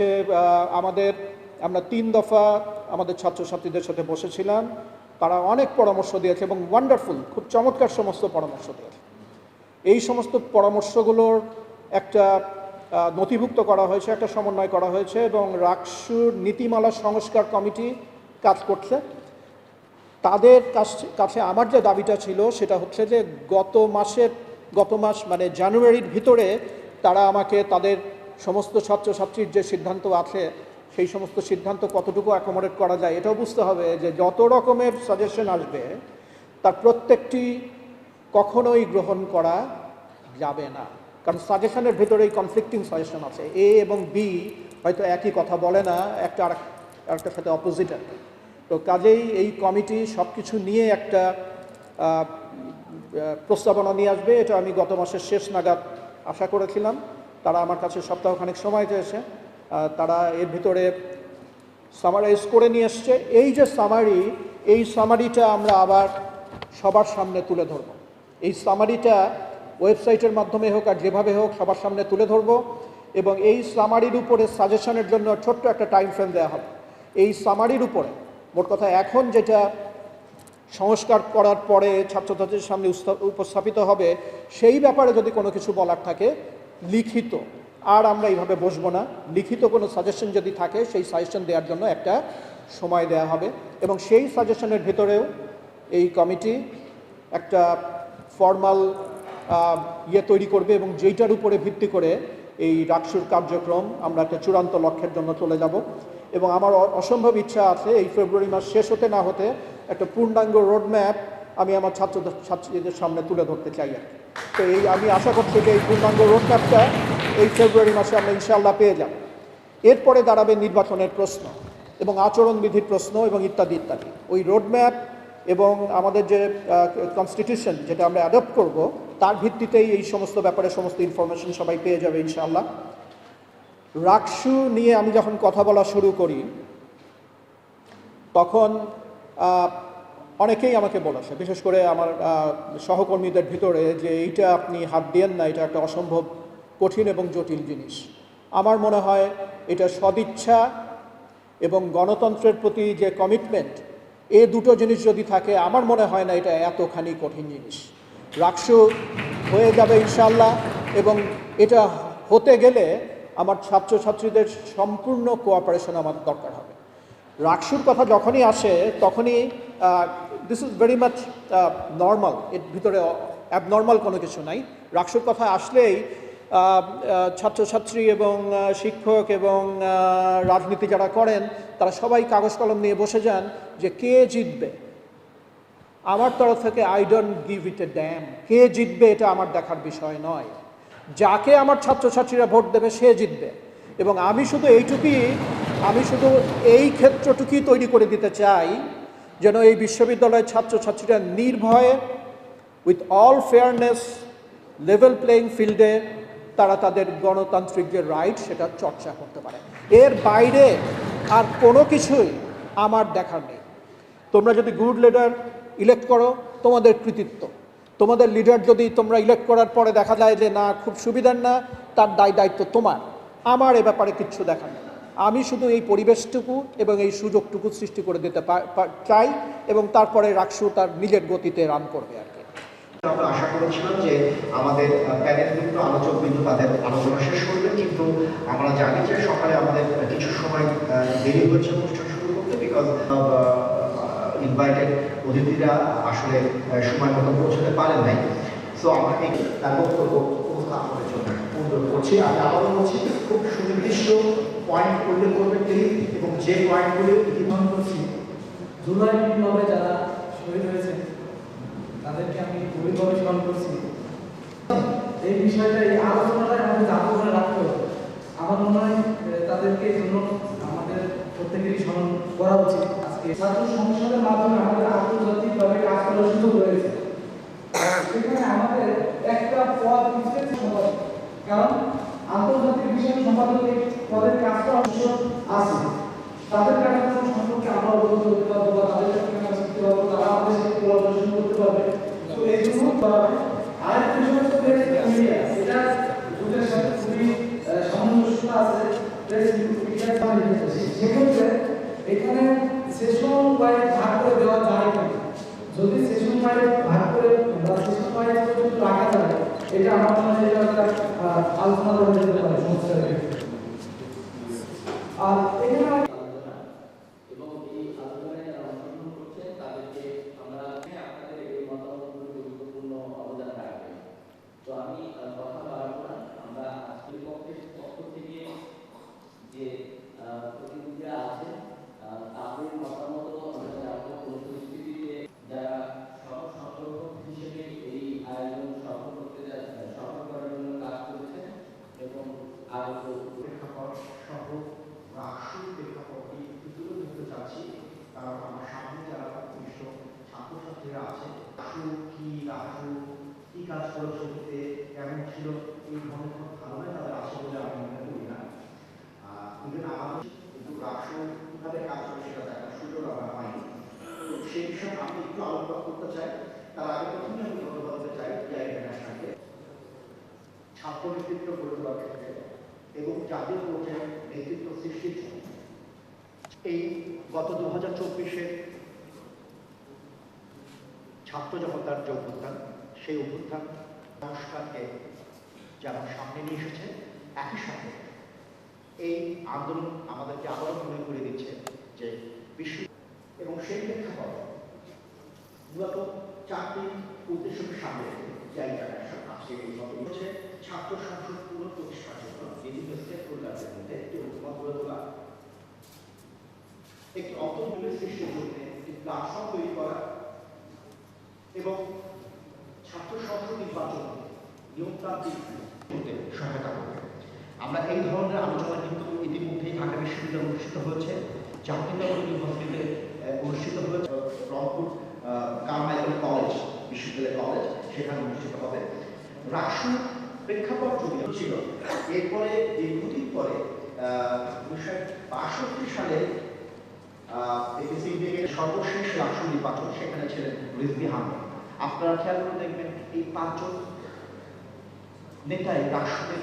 হচ্ছে আমাদের, আমরা তিন দফা আমাদের ছাত্রছাত্রীদের সাথে বসেছিলাম। তারা অনেক পরামর্শ দিয়েছে এবং ওয়ান্ডারফুল খুব চমৎকার সমস্ত পরামর্শ দিয়েছে। এই সমস্ত পরামর্শগুলোর একটা নথিভুক্ত করা হয়েছে, একটা সমন্বয় করা হয়েছে এবং রাকসুর নীতিমালা সংস্কার কমিটি কাজ করছে। তাদের কাছ- কাছে আমার যে দাবিটা ছিল, সেটা হচ্ছে যে গত মাসের, গত মাস মানে জানুয়ারির ভিতরে তারা আমাকে তাদের সমস্ত ছাত্রছাত্রীর যে সিদ্ধান্ত আছে, সেই সমস্ত সিদ্ধান্ত কতটুকু অ্যাকোমোডেট করা যায়, এটাও বুঝতে হবে যে যত রকমের সাজেশন আসবে, তার প্রত্যেকটি কখনোই গ্রহণ করা যাবে না। কারণ সাজেশনের ভিতরেই কনফ্লিক্টিং সাজেশন আছে। এ এবং বি হয়তো একই কথা বলে না, একটা আর আরেকটার সাথে অপোজিট তো কাজেই এই কমিটি সব কিছু নিয়ে একটা প্রস্তাবনা নিয়ে আসবে, এটা আমি গত মাসের শেষ নাগাদ আশা করেছিলাম। তারা আমার কাছে সপ্তাহখানেক সময় চেয়েছে তারা এর ভিতরে সামারাইজ করে নিয়ে এসছে। এই যে সামারি এই সামারিটা আমরা আবার সবার সামনে তুলে ধরব। এই সামারিটা ওয়েবসাইটের মাধ্যমে হোক আর যেভাবে হোক সবার সামনে তুলে ধরব এবং এই সামারির উপরে সাজেশনের জন্য ছোট্ট একটা টাইম ফ্রেম দেওয়া হবে। এই সামারির উপরে মোট কথা এখন যেটা সংস্কার করার পরে ছাত্রছাত্রীর সামনে উপস্থাপিত হবে, সেই ব্যাপারে যদি কোনো কিছু বলার থাকে লিখিত। আর আমরা এইভাবে বসবো না। লিখিত কোনো সাজেশন যদি থাকে, সেই সাজেশন দেওয়ার জন্য একটা সময় দেওয়া হবে। এবং সেই সাজেশনের ভেতরেও এই কমিটি একটা ফর্মাল ইয়ে তৈরি করবে এবং যেইটার উপরে ভিত্তি করে এই রাকসুর কার্যক্রম আমরা একটা চূড়ান্ত লক্ষ্যের জন্য চলে যাব। এবং আমার অসম্ভব ইচ্ছা আছে এই ফেব্রুয়ারি মাস শেষ হতে না হতে একটা পূর্ণাঙ্গ রোডম্যাপ আমি আমার ছাত্র ছাত্রীদের সামনে তুলে ধরতে চাই আর। তো এই আমি আশা করছি যে এই পূর্ণাঙ্গ রোডম্যাপটা এই ফেব্রুয়ারি মাসে আমরা ইনশাআল্লাহ পেয়ে যাব। এরপরে দাঁড়াবে নির্বাচনের প্রশ্ন এবং আচরণবিধির প্রশ্ন এবং ইত্যাদি ইত্যাদি। ওই রোডম্যাপ এবং আমাদের যে কনস্টিটিউশন যেটা আমরা অ্যাডপ্ট করব, তার ভিত্তিতেই এই সমস্ত ব্যাপারে সমস্ত ইনফরমেশন সবাই পেয়ে যাবে ইনশাআল্লাহ। রাকসু নিয়ে আমি যখন কথা বলা শুরু করি, তখন অনেকেই আমাকে বলেছে, বিশেষ করে আমার সহকর্মীদের ভিতরে যে এইটা আপনি হাত দিয়েন না, এটা একটা অসম্ভব কঠিন এবং জটিল জিনিস। আমার মনে হয় এটা সদিচ্ছা এবং গণতন্ত্রের প্রতি যে কমিটমেন্ট এ দুটো জিনিস যদি থাকে, আমার মনে হয় না এটা এতখানি কঠিন জিনিস। রাকসু হয়ে যাবে ইনশাল্লাহ এবং এটা হতে গেলে আমার ছাত্রছাত্রীদের সম্পূর্ণ কোঅপারেশন আমার দরকার হবে। রাকসুর কথা যখনই আসে, তখনই this is very much normal এর ভিতরে অ্যাবনর্মাল কোনো কিছু নাই। রাকসুর কথা আসলেই ছাত্রছাত্রী এবং শিক্ষক এবং রাজনীতি যারা করেন, তারা সবাই কাগজ কলম নিয়ে বসে যান যে কে জিতবে। আমার তরফ থেকে I don't give it a damn কে জিতবে এটা আমার দেখার বিষয় নয়। যাকে আমার ছাত্রছাত্রীরা ভোট দেবে, সে জিতবে। এবং আমি শুধু এইটুকুই, আমি শুধু এই ক্ষেত্রটুকুই তৈরি করে দিতে চাই যেন এই বিশ্ববিদ্যালয়ের ছাত্রছাত্রীরা নির্ভয়ে with all fairness level playing ফিল্ডে তারা তাদের গণতান্ত্রিক যে রাইট সেটা চর্চা করতে পারে। এর বাইরে আর কোনো কিছুই আমার দেখার নেই। তোমরা যদি গুড লিডার ইলেক্ট করো, তোমাদের কৃতিত্ব। তোমাদের লিডার যদি তোমরা ইলেক্ট করার পরে দেখা যায় যে না, খুব সুবিধার না, তার দায় দায়িত্ব তোমার। আমার এ ব্যাপারে কিচ্ছু দেখার নেই। আমি শুধু এই পরিবেশটুকু এবং এই সুযোগটুকু সৃষ্টি করে দিতে চাই এবং তারপরে রাকসু তার নিজের গতিতে রান করবে আর কি। আমরা আশা করেছিলাম যে আমাদের প্যানেল কিন্তু আলোচক বিন্দু তাদের আলোচনা শেষ কিন্তু আমরা জানি যে সকালে আমাদের কিছু সময় দেরি অনুষ্ঠান শুরু করতে বিকজ ইনভাইটেড অতিথিরা আসলে সময় মতো পৌঁছতে পারেন নাই। সো এই তার বক্তব্য উপস্থাপনের জন্য করছি, আমি আবারও বলছি, খুব সুনির্দিষ্ট পয়েন্ট উল্লেখ করবেন তিনি এবং যে পয়েন্টগুলি স্মরণ করছি। জুলাই বিপ্লবে যারা শহীদ হয়েছে, তাদেরকে আমি গভীরভাবে স্মরণ করছি। এই বিষয়টা এই আলোচনাটা আমাদের জাতীয় করে রাখতে আমার মনে হয় তাদেরকে জন্য আমাদের প্রত্যেকেরই স্মরণ করা উচিত। আজকে ছাত্র সংসদের মাধ্যমে আমাদের আন্তর্জাতিকভাবে কাজ করার সুযোগ রয়েছে সেখানে আমাদের একটা পদ পিছিয়ে সম্পাদক কারণ আন্তর্জাতিক বিষয় সম্পাদক এই পদের কাজ করার সুযোগ আছে। তাদের কার্যক্রম সম্পর্কে আমরা অবগত হতে পারব বা তাদের কাজ শিখতে পারব, তারা আমাদের সাথে কোলাবোরেশন করতে পারবে। তো এই জন্য আরেকটা বিষয় হচ্ছে প্রেস মিডিয়া এটা দুটোর সাথে খুবই সামঞ্জস্য আছে। প্রেস লিখেছি। সেক্ষেত্রে এখানে সেশন ওয়াইজ ভাগ করে দেওয়া যায় কিনা। যদি সেশন ওয়াইজ ভাগ করে বা সেশন যদি রাখা যায়, এটা আমার আলোচনা করে যেতে পারে সমস্যার ক্ষেত্রে আর এখানে আলোচনা এবং এই আলোচনায় যারা অংশগ্রহণ করছে তাদেরকে আমরা হ্যাঁ, আপনাদের এই মতামতগুলো গুরুত্বপূর্ণ অবদান রাখবে তো আমি আহ, কথা বাড়াবো না আমরা আজকের পক্ষের পক্ষ থেকে যে আহ, প্রতিনিধিরা আছেন আহ, তাদের মতামত আমরা জানব কোন পরিস্থিতিতে যারা সহ সংরক্ষক হিসেবে এই আয়োজন সফল করতে যাচ্ছেন সফল করার জন্য কাজ করেছেন এবং আগত প্রেক্ষাপট সহ রাষ্ট্রীয় প্রেক্ষাপট এই তুলে ধরতে চাচ্ছি কারণ আমার সামনে যারা ঘনিষ্ঠ ছাত্রছাত্রীরা আছে রাষ্ট্র কি রাষ্ট্র করেছে অতীতে কেমন ছিল এই ধরনের কোনো ধারণা, তাদের আছে বলে আমি মনে করি না। ইভেন আমাদের কিন্তু রাষ্ট্র কীভাবে কাজ করে সেটা দেখার সুযোগ আমরা পাইনি। তো সেই বিষয়ে আমি একটু আলোকপাত করতে চাই। তার আগে প্রথমে আমি ধন্যবাদ দিতে চাই টিআই ইন্টারন্যাশনালকে ছাত্র নেতৃত্ব গড়ে তোলার ক্ষেত্রে এবং জাতীয় পর্যায়ে নেতৃত্ব সৃষ্টির জন্য এই গত দু হাজার চব্বিশের ছাত্র জনতার তার অভ্যুত্থান সেই অভ্যুত্থান সংস্কারকে যেমন সামনে নিয়ে এসেছে, একই সাথে এই আন্দোলন আমাদেরকে আবারও মনে করে দিচ্ছে যে বিশ্ব এবং সেই প্রেক্ষাপট মূলত চারটি উদ্দেশ্যকে সামনে রেখে যা ইন্টারন্যাশনাল আজকে এই হচ্ছে, ছাত্র সংসদ পুনঃপ্রতিষ্ঠার জন্য বিভিন্ন মধ্যে একটি ঐক্যমত গড়ে তোলা। একটি অন্তর্ভুক্ত সৃষ্টির জন্য একটি প্ল্যাটফর্ম তৈরি করা এবং ছাত্র সংসদ নির্বাচন নিয়মতান্ত্রিক সহায়তা করবে। আমরা এই ধরনের আলোচনা কিন্তু ইতিমধ্যেই ঢাকা বিশ্ববিদ্যালয়ে অনুষ্ঠিত হয়েছে। জাহাঙ্গীরনগর ইউনিভার্সিটিতে অনুষ্ঠিত হয়েছে রংপুর কারমাইকেল কলেজ, বিশ্ববিদ্যালয় কলেজ, সেখানে অনুষ্ঠিত হবে। রাষ্ট্র প্রেক্ষাপট যদি ছিল, এরপরে দীর্ঘদিন পরে উনিশশো বাষট্টি সালে ইন্ডিয়ার সর্বশেষ রাষ্ট্র নির্বাচন, সেখানে ছিলেন রিজভি আহমেদ আপনারা খেয়াল করে দেখবেন এই পাঁচজন নেতাই রাষ্ট্র নেতাই